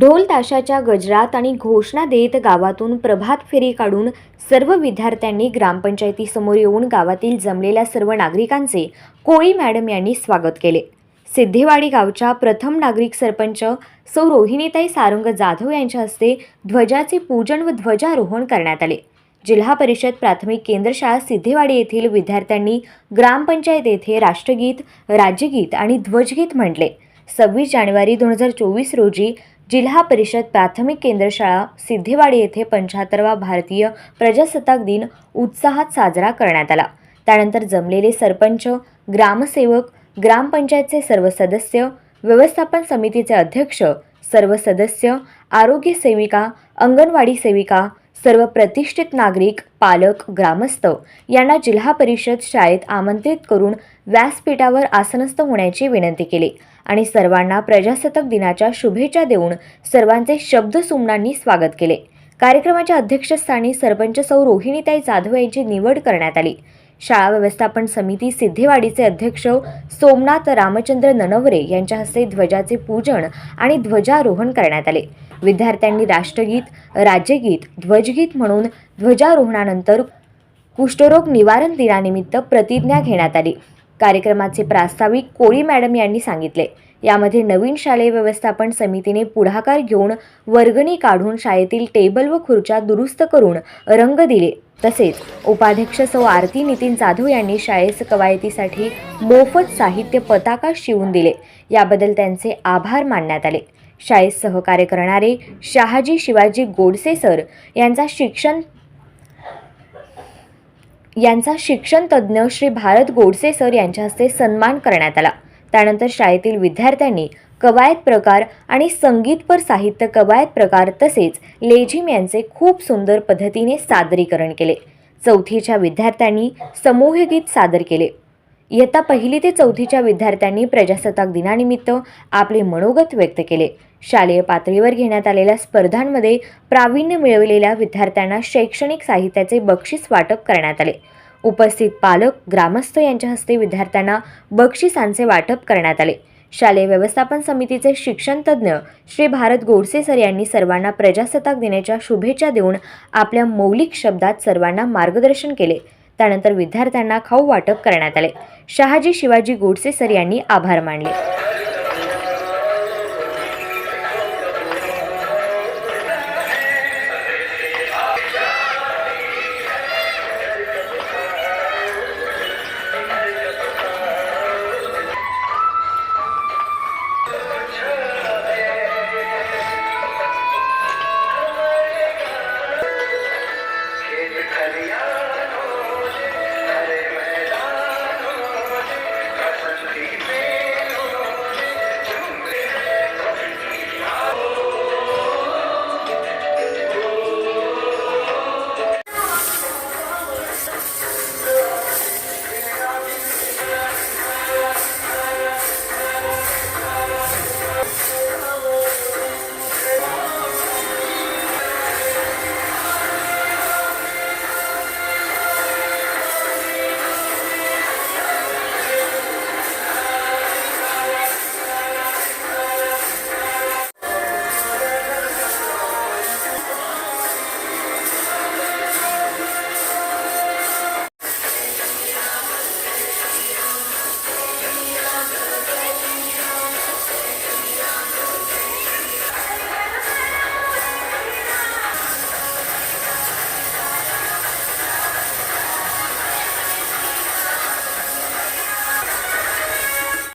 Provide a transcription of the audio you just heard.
ढोल ताशाच्या गजरात आणि घोषणा देत गावातून प्रभात फेरी काढून सर्व विद्यार्थ्यांनी ग्रामपंचायतीसमोर येऊन गावातील जमलेल्या सर्व नागरिकांचे कोळी मॅडम यांनी स्वागत केले. सिद्धेवाडी गावच्या प्रथम नागरिक सरपंच सौ रोहिणीताई सारंग जाधव यांच्या हस्ते ध्वजाचे पूजन व ध्वजारोहण करण्यात आले. जिल्हा परिषद प्राथमिक केंद्र शाळा सिद्धेवाडी येथील विद्यार्थ्यांनी ग्रामपंचायत येथे राष्ट्रगीत राज्यगीत आणि ध्वजगीत म्हटले. सव्वीस जानेवारी दोन हजार चोवीस रोजी जिल्हा परिषद प्राथमिक केंद्र शाळा सिद्धेवाडी येथे पंच्याहत्तरवा भारतीय प्रजासत्ताक दिन उत्साहात साजरा करण्यात आला. त्यानंतर जमलेले सरपंच ग्रामसेवक ग्रामपंचायतचे सर्व सदस्य व्यवस्थापन समितीचे अध्यक्ष सर्व सदस्य आरोग्य सेविका अंगणवाडी सेविका सर्व प्रतिष्ठित नागरिक पालक ग्रामस्थ यांना जिल्हा परिषद शाळेत आमंत्रित करून व्यासपीठावर आसनस्थ होण्याची विनंती केली आणि सर्वांना प्रजासत्ताक दिनाच्या शुभेच्छा देऊन सर्वांचे शब्दसुमनांनी स्वागत केले. कार्यक्रमाच्या अध्यक्षस्थानी सरपंच सौ रोहिणीताई जाधव यांची निवड करण्यात आली. शाळा व्यवस्थापन समिती सिद्धेवाडीचे अध्यक्ष सोमनाथ रामचंद्र ननवरे यांच्या हस्ते ध्वजाचे पूजन आणि ध्वजारोहण करण्यात आले. विद्यार्थ्यांनी राष्ट्रगीत राज्यगीत ध्वजगीत म्हणून ध्वजारोहणानंतर कुष्ठरोग निवारण दिनानिमित्त प्रतिज्ञा घेण्यात आली. कार्यक्रमाचे प्रास्ताविक कोळी मॅडम यांनी सांगितले. यामध्ये नवीन शालेय व्यवस्थापन समितीने पुढाकार घेऊन वर्गणी काढून शाळेतील टेबल व खुर्च्या दुरुस्त करून रंग दिले. तसेच उपाध्यक्ष सौ. आरती नितीन जाधव यांनी शाळेस कवायतीसाठी मोफत साहित्य पताका शिवून दिले. याबद्दल त्यांचे आभार मानण्यात आले. शाळेत सहकार्य करणारे शहाजी शिवाजी गोडसे सर यांचा शिक्षण यांचा शिक्षण तज्ज्ञ श्री भारत गोडसे सर यांच्या हस्ते सन्मान करण्यात आला. त्यानंतर शाळेतील विद्यार्थ्यांनी कवायत प्रकार आणि संगीतपर साहित्य कवायत प्रकार तसेच लेझिम यांचे खूप सुंदर पद्धतीने सादरीकरण केले. चौथीच्या विद्यार्थ्यांनी समूहगीत सादर केले. इयत्ता पहिली ते चौथीच्या विद्यार्थ्यांनी प्रजासत्ताक दिनानिमित्त आपले मनोगत व्यक्त केले. शालेय पातळीवर घेण्यात आलेल्या स्पर्धांमध्ये प्रावीण्य मिळवलेल्या विद्यार्थ्यांना शैक्षणिक साहित्याचे बक्षीस वाटप करण्यात आले. उपस्थित पालक ग्रामस्थ यांच्या हस्ते विद्यार्थ्यांना बक्षिसांचे वाटप करण्यात आले. शालेय व्यवस्थापन समितीचे शिक्षण तज्ज्ञ श्री भारत गोडसे सर यांनी सर्वांना प्रजासत्ताक दिनाच्या शुभेच्छा देऊन आपल्या मौलिक शब्दात सर्वांना मार्गदर्शन केले. त्यानंतर विद्यार्थ्यांना खाऊ वाटप करण्यात आले. शहाजी शिवाजी गोडसे सर यांनी आभार मानले.